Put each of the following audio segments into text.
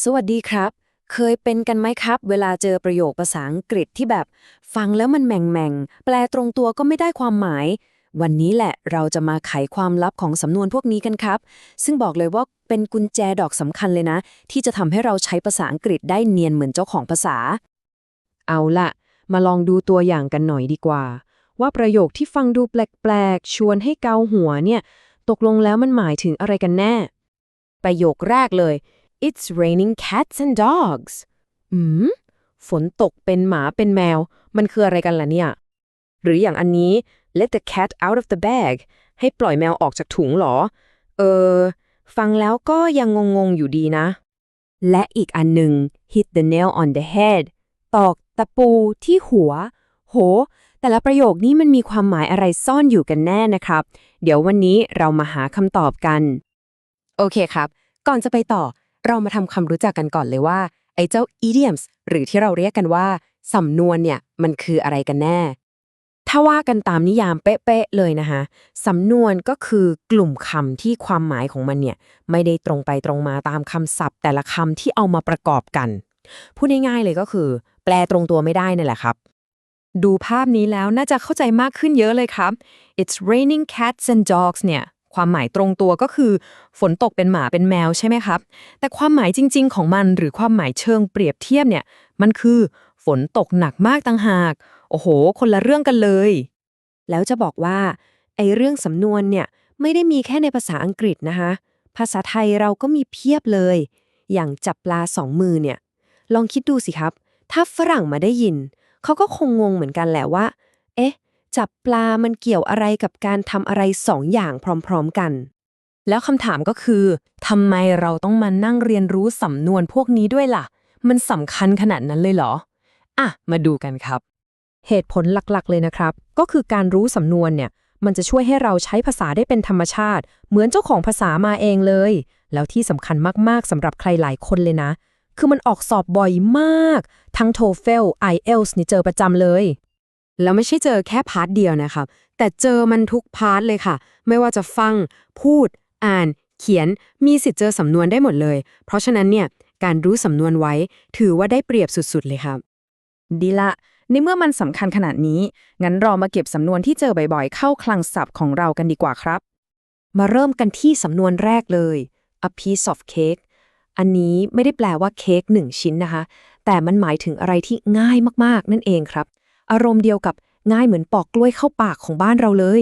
สวัสดีครับ เคยเป็นกันไหมครับ เวลาเจอประโยคภาษาอังกฤษที่แบบ ฟังแล้วมันแหม่งแม่งแปลตรงตัวก็ไม่ได้ความหมาย วันนี้แหละเราจะมาไขความลับของสำนวนพวกนี้กันครับ ซึ่งบอกเลยว่าเป็นกุญแจดอกสำคัญเลยนะ ที่จะทำให้เราใช้ภาษาอังกฤษได้เนียนเหมือนเจ้าของภาษา เอาละมาลองดูตัวอย่างกันหน่อยดีกว่า ว่าประโยคที่ฟังดูแปลกๆชวนให้เกาหัวเนี่ย ตกลงแล้วมันหมายถึงอะไรกันแน่ ประโยคแรกเลย It's raining cats and dogs อืม ฝนตกเป็นหมาเป็นแมว มันคืออะไรกันล่ะเนี่ย หรืออย่างอันนี้ Let the cat out of the bag ให้ปล่อยแมวออกจากถุงเหรอ เออ ฟังแล้วก็ยังงงๆอยู่ดีนะ และอีกอันหนึ่ง hit the nail on the head ตอกตะปูที่หัว โห แต่ละประโยคนี้มันมีความหมายอะไรซ่อนอยู่กันแน่นะครับ เดี๋ยววันนี้เรามาหาคำตอบกัน โอเคครับ ก่อนจะไปต่อ เรามาทำความรู้จักกันก่อนเลยว่าไอ้เจ้า idioms หรือที่เราเรียกกันว่า สำนวนเนี่ยมันคืออะไรกันแน่ ถ้าว่ากันตามนิยามเป๊ะๆเลยนะคะสำนวนก็คือกลุ่มคำที่ความหมายของมันเนี่ยไม่ได้ตรงไปตรงมาตามคำศัพท์ แต่ละคำที่เอามาประกอบกัน พูดง่ายๆเลยก็คือ แปลตรงตัวไม่ได้นั่นแหละครับ ดูภาพนี้แล้วน่าจะเข้าใจมากขึ้นเยอะเลยครับ It's raining cats and dogs เนี่ย ความหมายตรงตัวก็คือ ฝนตกเป็นหมาเป็นแมวใช่ไหมครับ แต่ความหมายจริง ๆ ของมันหรือความหมายเชิงเปรียบเทียบเนี่ยมันคือ ฝนตกหนักมากต่างหาก โอ้โห คนละเรื่องกันเลย แล้วจะบอกว่าไอ้เรื่องสำนวนเนี่ยไม่ได้มีแค่ในภาษาอังกฤษนะคะ ภาษาไทยเราก็มีเพียบเลย อย่างจับปลาสองมือเนี่ย ลองคิดดูสิครับ ถ้าฝรั่งมาได้ยิน เขาก็คงงงเหมือนกันแหละว่า จับปลามันเกี่ยวอะไรกับการทำอะไรสองอย่างพร้อมๆกัน แล้วคำถามก็คือทำไมเราต้องมานั่งเรียนรู้สำนวนพวกนี้ด้วยล่ะ มันสำคัญขนาดนั้นเลยเหรอ อะ มาดูกันครับ เหตุผลหลักๆ เลยนะครับ ก็คือการรู้สำนวนเนี่ย มันจะช่วยให้เราใช้ภาษาได้เป็นธรรมชาติ เหมือนเจ้าของภาษามาเองเลย แล้วที่สำคัญมากๆสำหรับใครหลายคนเลยนะ คือมันออกสอบบ่อยมาก ทั้ง TOEFL IELTS นี่เจอประจำเลย แล้วไม่ใช่เจอแค่พาร์ทเดียวนะครับ แต่เจอมันทุกพาร์ทเลยค่ะ ไม่ว่าจะฟัง พูด อ่าน เขียน มีสิทธิ์เจอสำนวนได้หมดเลย เพราะฉะนั้นเนี่ย การรู้สำนวนไว้ ถือว่าได้เปรียบสุดๆเลยครับ ดีละ ในเมื่อมันสำคัญขนาดนี้ งั้นเรามาเก็บสำนวนที่เจอบ่อยๆ เข้าคลังศัพท์ของเรากันดีกว่าครับ มาเริ่มกันที่สำนวนแรกเลย a piece of cake อันนี้ไม่ได้แปลว่าเค้กหนึ่งชิ้นนะคะ แต่มันหมายถึงอะไรที่ง่ายมากๆ นั่นเองครับ อารมณ์เดียวกับง่ายเหมือนปอกกล้วยเข้าปากของบ้านเราเลย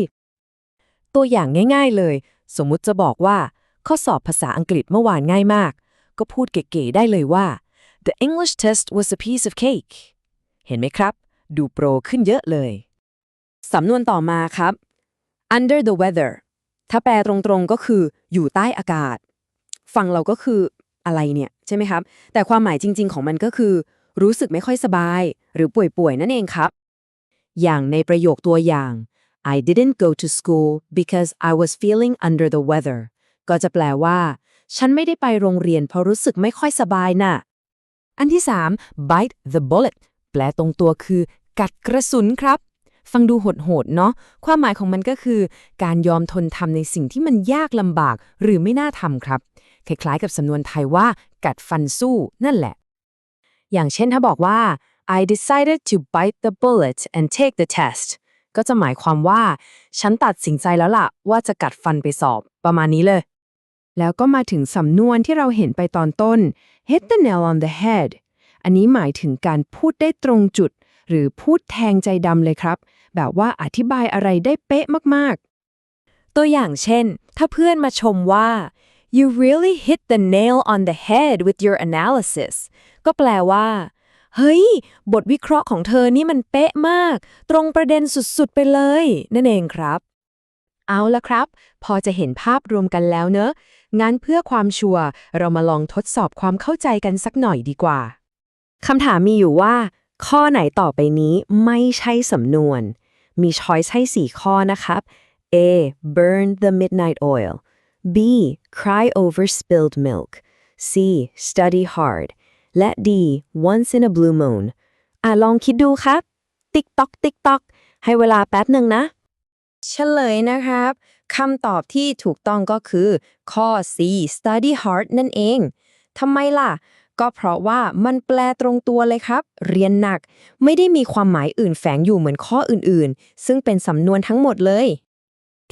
ตัวอย่างง่าย ๆเลย สมมุติจะบอกว่า ข้อสอบภาษาอังกฤษเมื่อวานง่ายมาก ก็พูดเก๋ๆได้เลยว่า the English test was a piece of cake เห็นไหมครับ ดูโปรขึ้นเยอะเลย สำนวนต่อมาครับ under the weather ถ้าแปลตรงๆก็คืออยู่ใต้อากาศ ฟังเราก็คืออะไรเนี่ยใช่ไหมครับ แต่ความหมายจริง ๆ ของมันก็คือ รู้สึกไม่ค่อยสบาย หรือป่วยๆ นั่นเองครับ อย่างในประโยคตัวอย่าง I didn't go to school because I was feeling under the weather ก็จะแปลว่า ฉันไม่ได้ไปโรงเรียนเพราะรู้สึกไม่ค่อยสบายน่ะ อันที่ 3 bite the bullet แปลตรงตัวคือ กัดกระสุนครับ ฟังดูโหดๆเนาะ ความหมายของมันก็คือ การยอมทนทำในสิ่งที่มันยากลำบากหรือไม่น่าทำครับ คล้ายๆกับสำนวนไทยว่า กัดฟันสู้นั่นแหละ อย่างเช่นถ้าบอกว่า I decided to bite the bullet and take the test ก็จะหมายความว่า ฉันตัดสินใจแล้วล่ะ ว่าจะกัดฟันไปสอบ ประมาณนี้เลย แล้วก็มาถึงสำนวนที่เราเห็นไปตอนต้น hit the nail on the head อันนี้หมายถึงการพูดได้ตรงจุด หรือพูดแทงใจดำเลยครับ แบบว่าอธิบายอะไรได้เป๊ะมากๆ ตัวอย่างเช่น ถ้าเพื่อนมาชมว่า you really hit the nail on the head with your analysis ก็แปลว่า เฮ้ย บทวิเคราะห์ของเธอนี่มันเป๊ะมาก ตรงประเด็นสุดๆไปเลย นั่นเองครับ เอาละครับ พอจะเห็นภาพรวมกันแล้วเนอะงั้นเพื่อความชัวร์เรามาลองทดสอบความเข้าใจกันสักหน่อยดีกว่าคำถามมีอยู่ว่า ข้อไหนต่อไปนี้ไม่ใช่สำนวน มีช้อยส์ให้4ข้อนะครับ A burn the midnight oil B cry over spilled milk C study hard และ D once in a blue moon อะลองคิดดูครับ ติ๊กตอกติ๊กตอกให้เวลาแป๊บหนึ่งนะเฉลยนะครับคำตอบที่ถูกต้องก็คือ ข้อ C study hard นั่นเองทำไมล่ะ ก็เพราะว่ามันแปลตรงตัวเลยครับ เรียนหนัก ไม่ได้มีความหมายอื่นแฝงอยู่เหมือนข้ออื่นๆ ซึ่งเป็นสำนวนทั้งหมดเลย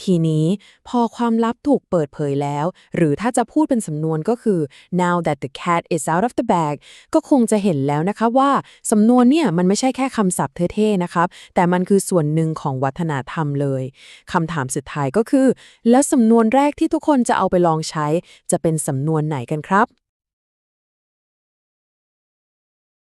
ทีนี้พอความลับถูกเปิดเผยแล้ว หรือถ้าจะพูดเป็นสำนวนก็คือ now that the cat is out of the bag ก็คงจะเห็นแล้วนะคะว่าสำนวนเนี่ยมันไม่ใช่แค่คำศัพท์เท่ๆนะครับ แต่มันคือส่วนหนึ่งของวัฒนธรรมเลยคำถามสุดท้ายก็คือ แล้วสำนวนแรกที่ทุกคนจะเอาไปลองใช้ จะเป็นสำนวนไหนกันครับ